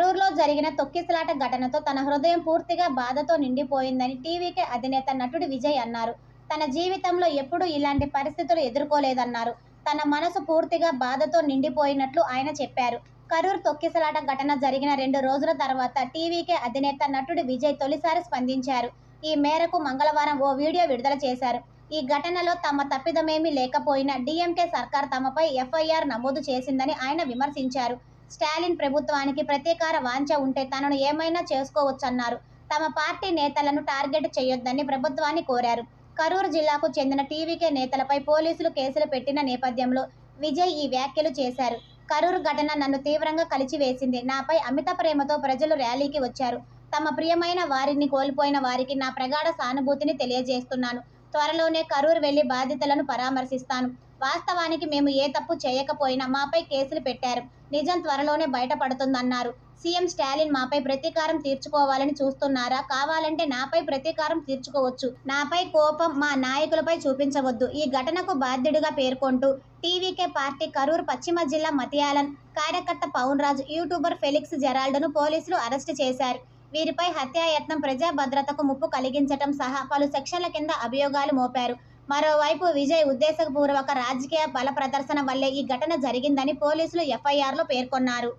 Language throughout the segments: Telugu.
కరూరులో జరిగిన తొక్కిసలాట ఘటనతో తన హృదయం పూర్తిగా బాధతో నిండిపోయిందని టీవీకే అధినేత నటుడు విజయ్ అన్నారు. తన జీవితంలో ఎప్పుడూ ఇలాంటి పరిస్థితులు ఎదుర్కోలేదన్నారు. తన మనసు పూర్తిగా బాధతో నిండిపోయినట్లు ఆయన చెప్పారు. కరూర్ తొక్కిసలాట ఘటన జరిగిన రెండు రోజుల తర్వాత టీవీకే అధినేత నటుడు విజయ్ తొలిసారి స్పందించారు. ఈ మేరకు మంగళవారం ఓ వీడియో విడుదల చేశారు. ఈ ఘటనలో తమ తప్పిదమేమీ లేకపోయినా డీఎంకే సర్కార్ తమపై ఎఫ్ఐఆర్ నమోదు చేసిందని ఆయన విమర్శించారు. స్టాలిన్ ప్రభుత్వానికి ప్రతీకార వాంఛ ఉంటే తనను ఏమైనా చేసుకోవచ్చన్నారు. తమ పార్టీ నేతలను టార్గెట్ చేయొద్దని ప్రభుత్వాన్ని కోరారు. కరూరు జిల్లాకు చెందిన టీవీకే నేతలపై పోలీసులు కేసులు పెట్టిన నేపథ్యంలో విజయ్ ఈ వ్యాఖ్యలు చేశారు. కరూరు ఘటన నన్ను తీవ్రంగా కలిచివేసింది. నాపై అమిత ప్రేమతో ప్రజలు ర్యాలీకి వచ్చారు. తమ ప్రియమైన వారిని కోల్పోయిన వారికి నా ప్రగాఢ సానుభూతిని తెలియజేస్తున్నాను. త్వరలోనే కరూరు వెళ్ళి బాధితులను పరామర్శిస్తాను. వాస్తవానికి మేము ఏ తప్పు చేయకపోయినా మాపై కేసులు పెట్టారు. నిజం త్వరలోనే బయటపడుతుందన్నారు. సీఎం స్టాలిన్ మాపై ప్రతీకారం తీర్చుకోవాలని చూస్తున్నారా? కావాలంటే నాపై ప్రతీకారం తీర్చుకోవచ్చు. నాపై కోపం మా నాయకులపై చూపించవద్దు. ఈ ఘటనకు బాధ్యుడిగా పేర్కొంటూ టీవీకే పార్టీ కరూరు పశ్చిమ జిల్లా మతియాలన్ కార్యకర్త పవన్ రాజు యూట్యూబర్ ఫెలిక్స్ జెరాల్డ్ను పోలీసులు అరెస్టు చేశారు. వీరిపై హత్యాయత్నం ప్రజా భద్రతకు ముప్పు కలిగించటం సహా పలు సెక్షన్ల కింద అభియోగాలు మోపారు. మరోవైపు విజయ్ ఉద్దేశపూర్వక రాజకీయ బల ప్రదర్శన వల్లే ఈ ఘటన జరిగిందని పోలీసులు ఎఫ్ఐఆర్లో పేర్కొన్నారు.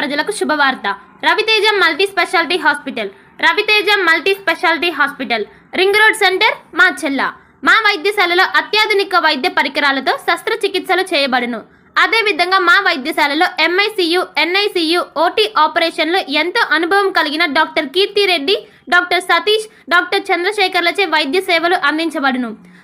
ప్రజలకు శుభవార్త. Raviteja multi speciality hospital. Raviteja multi speciality hospital. Ring road centre మా చెల్ల. మా వైద్యశాలలో అత్యాధునిక వైద్య పరికరాలతో శస్త్రచికిత్సలు చేయబడును. అదేవిధంగా మా వైద్యశాలలో ఎంఐసియు ఎన్ఐసియు ఓటీ ఆపరేషన్లో ఎంతో అనుభవం కలిగిన doctor Keerthi Reddy doctor Satish doctor చంద్రశేఖర్లచే వైద్య సేవలు అందించబడును.